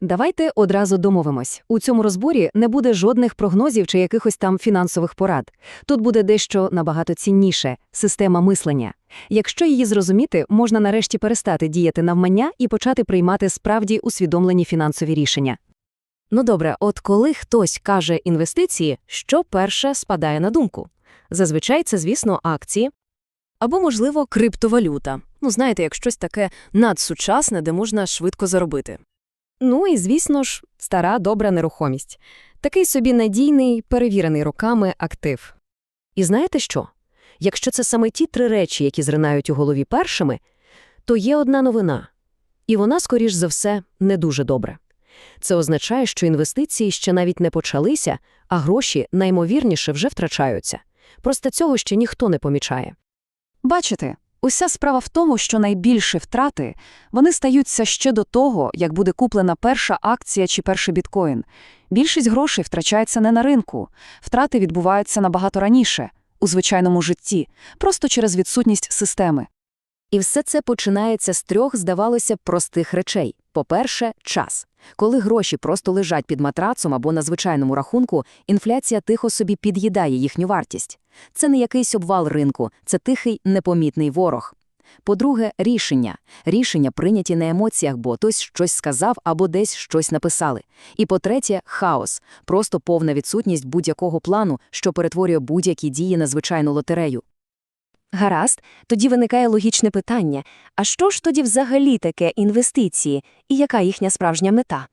Давайте одразу домовимось. У цьому розборі не буде жодних прогнозів чи якихось там фінансових порад. Тут буде дещо набагато цінніше – система мислення. Якщо її зрозуміти, можна нарешті перестати діяти навмання і почати приймати справді усвідомлені фінансові рішення. Ну добре, от коли хтось каже інвестиції, що перше спадає на думку? Зазвичай це, звісно, акції. Або, можливо, криптовалюта. Ну, знаєте, як щось таке надсучасне, де можна швидко заробити. Ну і, звісно ж, стара добра нерухомість. Такий собі надійний, перевірений роками актив. І знаєте що? Якщо це саме ті три речі, які зринають у голові першими, то є одна новина. І вона, скоріш за все, не дуже добре. Це означає, що інвестиції ще навіть не почалися, а гроші, наймовірніше, вже втрачаються. Просто цього ще ніхто не помічає. Бачите, уся справа в тому, що найбільші втрати вони стаються ще до того, як буде куплена перша акція чи перший біткоін. Більшість грошей втрачається не на ринку, втрати відбуваються набагато раніше, у звичайному житті, просто через відсутність системи. І все це починається з трьох, здавалося простих речей. По-перше, час. Коли гроші просто лежать під матрацом або на звичайному рахунку, інфляція тихо собі під'їдає їхню вартість. Це не якийсь обвал ринку, це тихий, непомітний ворог. По-друге, рішення. Рішення прийняті на емоціях, бо хтось щось сказав або десь щось написали. І по-третє, хаос. Просто повна відсутність будь-якого плану, що перетворює будь-які дії на звичайну лотерею. Гаразд, тоді виникає логічне питання: а що ж тоді взагалі таке інвестиції і яка їхня справжня мета?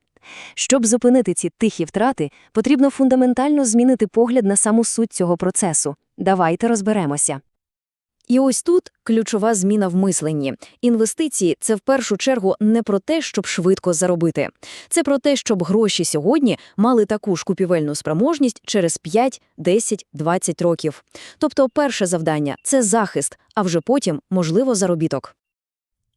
Щоб зупинити ці тихі втрати, потрібно фундаментально змінити погляд на саму суть цього процесу. Давайте розберемося. І ось тут ключова зміна в мисленні. Інвестиції – це в першу чергу не про те, щоб швидко заробити. Це про те, щоб гроші сьогодні мали таку ж купівельну спроможність через 5, 10, 20 років. Тобто перше завдання – це захист, а вже потім, можливо, заробіток.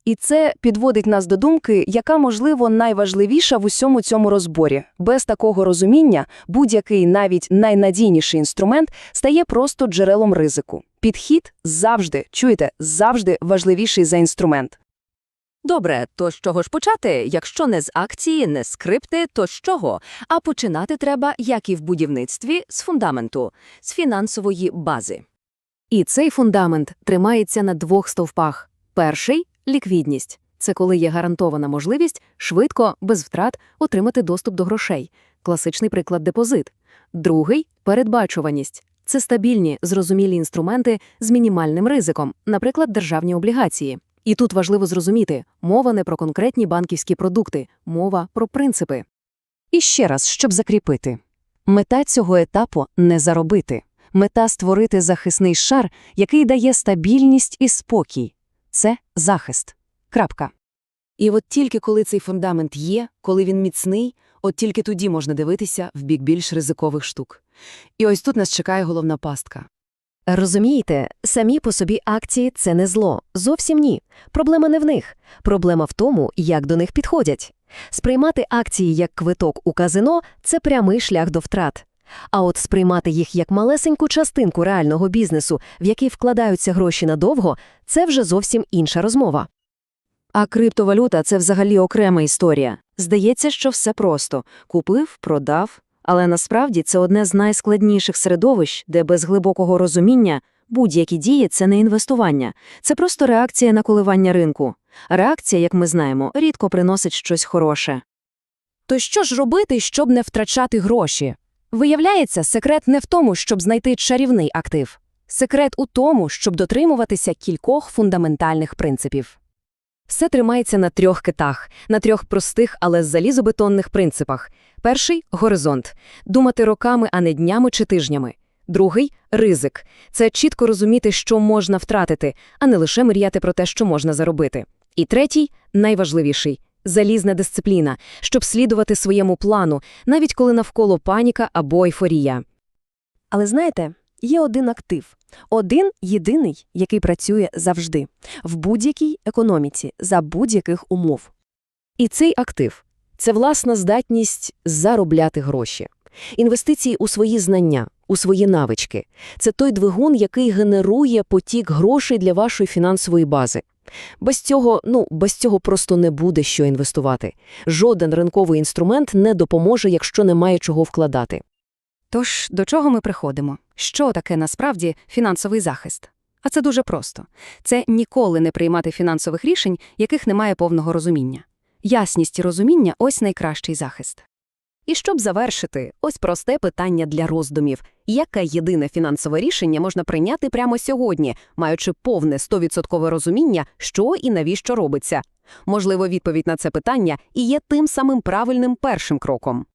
І це підводить нас до думки, яка, можливо, найважливіша в усьому цьому розборі. Без такого розуміння будь-який навіть найнадійніший інструмент стає просто джерелом ризику. Підхід завжди, чуєте, завжди важливіший за інструмент. Добре, то з чого ж почати? Якщо не з акції, не з крипти, то з чого? А починати треба, як і в будівництві, з фундаменту, з фінансової бази. І цей фундамент тримається на двох стовпах. Перший – ліквідність. Це коли є гарантована можливість швидко, без втрат отримати доступ до грошей. Класичний приклад депозит. Другий – передбачуваність. Це стабільні, зрозумілі інструменти з мінімальним ризиком, наприклад, державні облігації. І тут важливо зрозуміти, мова не про конкретні банківські продукти, мова про принципи. І ще раз, щоб закріпити. Мета цього етапу – не заробити. Мета – створити захисний шар, який дає стабільність і спокій. Це захист. Крапка. І от тільки коли цей фундамент є, коли він міцний, от тільки тоді можна дивитися в бік більш ризикових штук. І ось тут нас чекає головна пастка. Розумієте, самі по собі акції – це не зло. Зовсім ні. Проблема не в них. Проблема в тому, як до них підходять. Сприймати акції як квиток у казино – це прямий шлях до втрат. А от сприймати їх як малесеньку частинку реального бізнесу, в який вкладаються гроші надовго – це вже зовсім інша розмова. А криптовалюта – це взагалі окрема історія. Здається, що все просто. Купив, продав. Але насправді це одне з найскладніших середовищ, де без глибокого розуміння будь-які дії – це не інвестування. Це просто реакція на коливання ринку. Реакція, як ми знаємо, рідко приносить щось хороше. То що ж робити, щоб не втрачати гроші? Виявляється, секрет не в тому, щоб знайти чарівний актив. Секрет у тому, щоб дотримуватися кількох фундаментальних принципів. Все тримається на трьох китах, на трьох простих, але залізобетонних принципах. Перший – горизонт. Думати роками, а не днями чи тижнями. Другий – ризик. Це чітко розуміти, що можна втратити, а не лише мріяти про те, що можна заробити. І третій – найважливіший – залізна дисципліна, щоб слідувати своєму плану, навіть коли навколо паніка або ейфорія. Але знаєте, є один актив. Один єдиний, який працює завжди, в будь-якій економіці, за будь-яких умов. І цей актив – це власна здатність заробляти гроші. Інвестиції у свої знання, у свої навички. Це той двигун, який генерує потік грошей для вашої фінансової бази. Без цього, ну, без цього просто не буде що інвестувати. Жоден ринковий інструмент не допоможе, якщо немає чого вкладати. Тож, до чого ми приходимо? Що таке насправді фінансовий захист? А це дуже просто. Це ніколи не приймати фінансових рішень, яких немає повного розуміння. Ясність і розуміння – ось найкращий захист. І щоб завершити, ось просте питання для роздумів. Яке єдине фінансове рішення можна прийняти прямо сьогодні, маючи повне 100% розуміння, що і навіщо робиться? Можливо, відповідь на це питання і є тим самим правильним першим кроком.